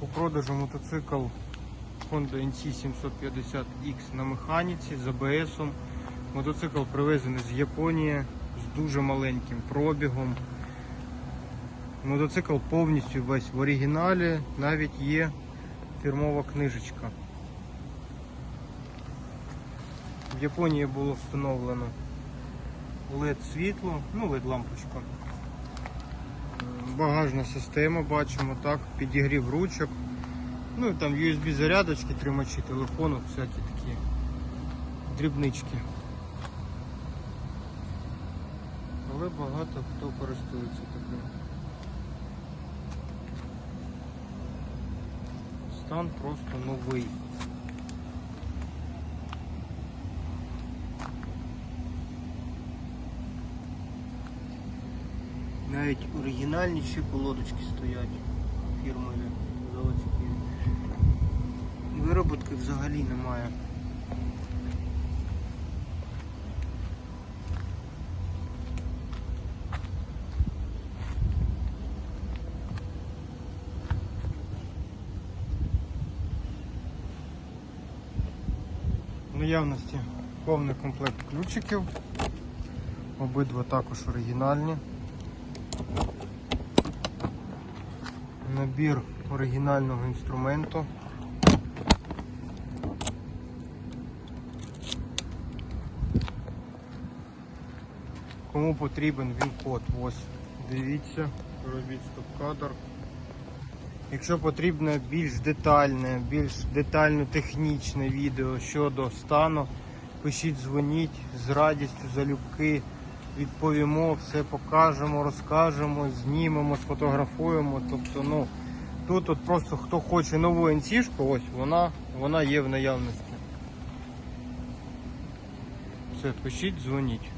У продажу мотоцикл Honda NC 750X на механіці з ABS. -ом. Мотоцикл привезений з Японії з дуже маленьким пробігом. Мотоцикл повністю весь в оригіналі, навіть є фірмова книжечка. В Японії було встановлено LED світло, ну LED лампочка. Багажна система, бачимо так, підігрів ручок. Ну і там USB зарядочки, тримачі телефону, всякі такі дрібнички. Але багато хто користується таким. Стан просто новий. Навіть оригінальні ще колодочки стоять фірмові заводські. Вироботки взагалі немає. Наявності повний комплект ключиків. Обидва також оригінальні. Набір оригінального інструменту. Кому потрібен він код, ось дивіться, робіть стоп-кадр. Якщо потрібно більш детальне, більш детально технічне відео щодо стану, пишіть, дзвоніть з радістю залюбки, відповімо, все покажемо, розкажемо, знімемо, сфотографуємо. Тобто, ну, тут от просто хто хоче нову NC-шку, ось вона, вона є в наявності. Все, пишіть, дзвоніть.